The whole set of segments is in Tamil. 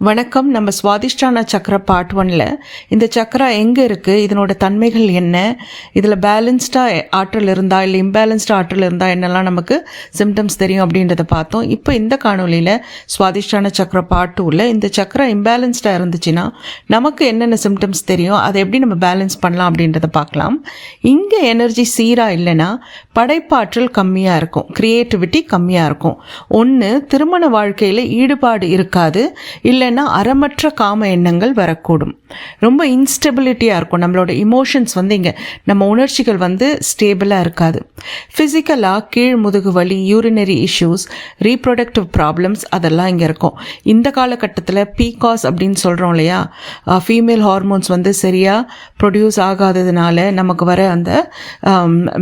வணக்கம். நம்ம சுவாதிஷ்டான சக்கர பார்ட் ஒனில் இந்த சக்கரா எங்கே இருக்குது இதனோட தன்மைகள் என்ன? இதில் பேலன்ஸ்டாக ஆற்றல் இருந்தால் இல்லை இம்பேலன்ஸ்டாக ஆற்றல் இருந்தால் என்னெல்லாம் நமக்கு சிம்டம்ஸ் தெரியும் அப்படின்றத பார்த்தோம். இப்போ இந்த காணொலியில் சுவாதிஷ்டான சக்கர பார்ட் டூவில் இந்த சக்கரா இம்பேலன்ஸ்டாக இருந்துச்சுன்னா நமக்கு என்னென்ன சிம்டம்ஸ் தெரியும்? அதை எப்படி நம்ம பேலன்ஸ் பண்ணலாம் அப்படின்றத பார்க்கலாம். இங்கே எனர்ஜி சீராக இல்லைன்னா படைப்பாற்றல் கம்மியாக இருக்கும். க்ரியேட்டிவிட்டி கம்மியாக இருக்கும். ஒன்று திருமண வாழ்க்கையில் ஈடுபாடு இருக்காது. இல்லை இல்லைன்னா அறமற்ற காம எண்ணங்கள் வரக்கூடும். ரொம்ப இன்ஸ்டெபிலிட்டியாக இருக்கும். நம்மளோட இமோஷன்ஸ் வந்து இங்கே நம்ம உணர்ச்சிகள் வந்து ஸ்டேபிளாக இருக்காது. ஃபிசிக்கலாக கீழ் முதுகு வலி யூரினரி இஷ்யூஸ் ரீப்ரொடக்டிவ் ப்ராப்ளம்ஸ் அதெல்லாம் இங்கே இருக்கும். இந்த காலகட்டத்தில் பீகாஸ் அப்படின்னு சொல்கிறோம் இல்லையா? ஃபீமேல் ஹார்மோன்ஸ் வந்து சரியாக ப்ரொடியூஸ் ஆகாததுனால நமக்கு வர அந்த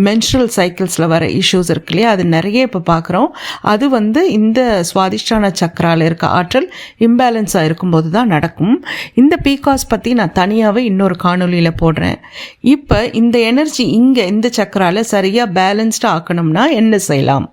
மென்ஸ்ட்ரல் சைக்கிள்ஸில் வர இஷ்யூஸ் இருக்கு இல்லையா? அது நிறைய இப்போ பார்க்குறோம் அது வந்து இந்த சுவாதிஷ்டான சக்கரால் இருக்க ஆற்றல் இம்பேலன்ஸ் பேலன்ஸாக இருக்கும்போது தான் நடக்கும். இந்த பீகாஸ் பற்றி நான் தனியாகவே இன்னொரு காணொலியில் போடுறேன். இப்போ இந்த எனர்ஜி இங்கே இந்த சக்கரால் சரியாக பேலன்ஸ்டாக ஆக்கணும்னா என்ன செய்யலாம்?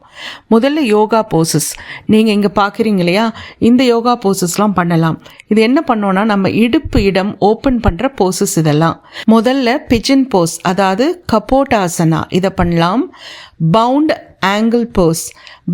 முதல்ல யோகா போசஸ் நீங்கள் இங்கே பார்க்குறீங்க இல்லையா? இந்த யோகா போசஸ்லாம் பண்ணலாம். இது என்ன பண்ணோன்னா நம்ம இடுப்பு இடம் ஓப்பன் பண்ணுற போசஸ் இதெல்லாம். முதல்ல பிஜின் போஸ் அதாவது கப்போட்டாசனா இதை பண்ணலாம். பவுண்ட் ஆங்கிள் போஸ்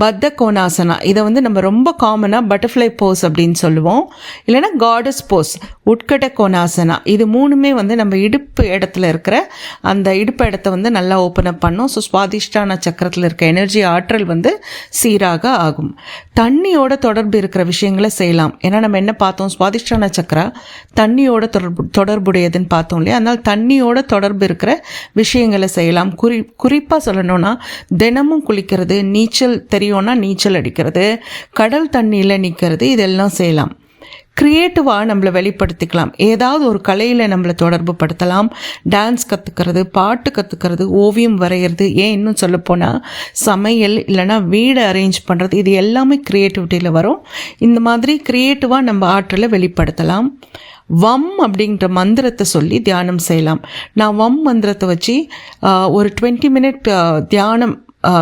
பத்த கோணாசனா. இதை வந்து நம்ம ரொம்ப காமனாக பட்டர்ஃப்ளை போஸ் அப்படின்னு சொல்லுவோம். இல்லைனா காடஸ் போஸ் உட்கட்ட கோணாசனா. இது மூணுமே வந்து நம்ம இடுப்பு இடத்துல இருக்கிற அந்த இடுப்பு இடத்த வந்து நல்லா ஓப்பன் அப் பண்ணோம். ஸோ சுவாதிஷ்டான சக்கரத்தில் இருக்க எனர்ஜி ஆற்றல் வந்து சீராக ஆகும். தண்ணியோட தொடர்பு இருக்கிற விஷயங்களை செய்யலாம். ஏன்னா நம்ம என்ன பார்த்தோம்? சுவாதிஷ்டான சக்கரா தண்ணியோட தொடர்பு தொடர்புடையதுன்னு பார்த்தோம் இல்லையா? அதனால் தண்ணியோட தொடர்பு இருக்கிற விஷயங்களை செய்யலாம். குறி குறிப்பாக சொல்லணும்னா தினமும் குளிக்கிறது நீச்சல் தெரியும்னா நீச்சல் அடிக்கிறது கடல் தண்ணியில் நிற்கிறது இதெல்லாம் செய்யலாம். க்ரியேட்டிவாக நம்மளை வெளிப்படுத்திக்கலாம். ஏதாவது ஒரு கலையில் நம்மளை தொடர்பு படுத்தலாம். டான்ஸ் கற்றுக்கிறது பாட்டு கற்றுக்கிறது ஓவியம் வரைகிறது ஏன் இன்னும் சொல்லப்போனால் சமையல் இல்லைனா வீடு அரேஞ்ச் பண்ணுறது இது எல்லாமே க்ரியேட்டிவிட்டியில் வரும். இந்த மாதிரி க்ரியேட்டிவாக நம்ம ஆற்றலை வெளிப்படுத்தலாம். வம் அப்படின்ற மந்திரத்தை சொல்லி தியானம் செய்யலாம். நான் வம் மந்திரத்தை வச்சு ஒரு டுவெண்ட்டி மினிட் தியானம்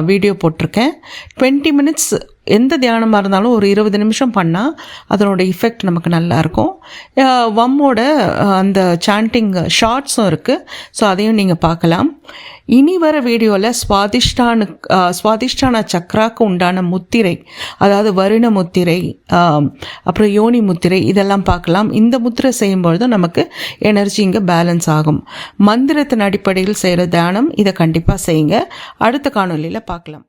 வீடியோ போட்டிருக்கேன். டுவெண்ட்டி மினிட்ஸ் எந்த தியானமாக இருந்தாலும் ஒரு இருபது நிமிஷம் பண்ணால் அதனோட இஃபெக்ட் நமக்கு நல்லாயிருக்கும் வம்மோட அந்த சாண்டிங் ஷார்ட்ஸும் இருக்குது ஸோ அதையும் நீங்கள் பார்க்கலாம். இனி வர வீடியோவில் சுவாதிஷ்டானு சுவாதிஷ்டான சக்ராக்கு உண்டான முத்திரை அதாவது வருண முத்திரை அப்புறம் யோனி முத்திரை இதெல்லாம் பார்க்கலாம். இந்த முத்திரை செய்யும்பொழுது நமக்கு எனர்ஜி இங்கே பேலன்ஸ் ஆகும். மந்திரத்தின் அடிப்படையில் செய்கிற தியானம் இதை கண்டிப்பாக செய்யுங்க. அடுத்த காணொலியில் பார்க்கலாம்.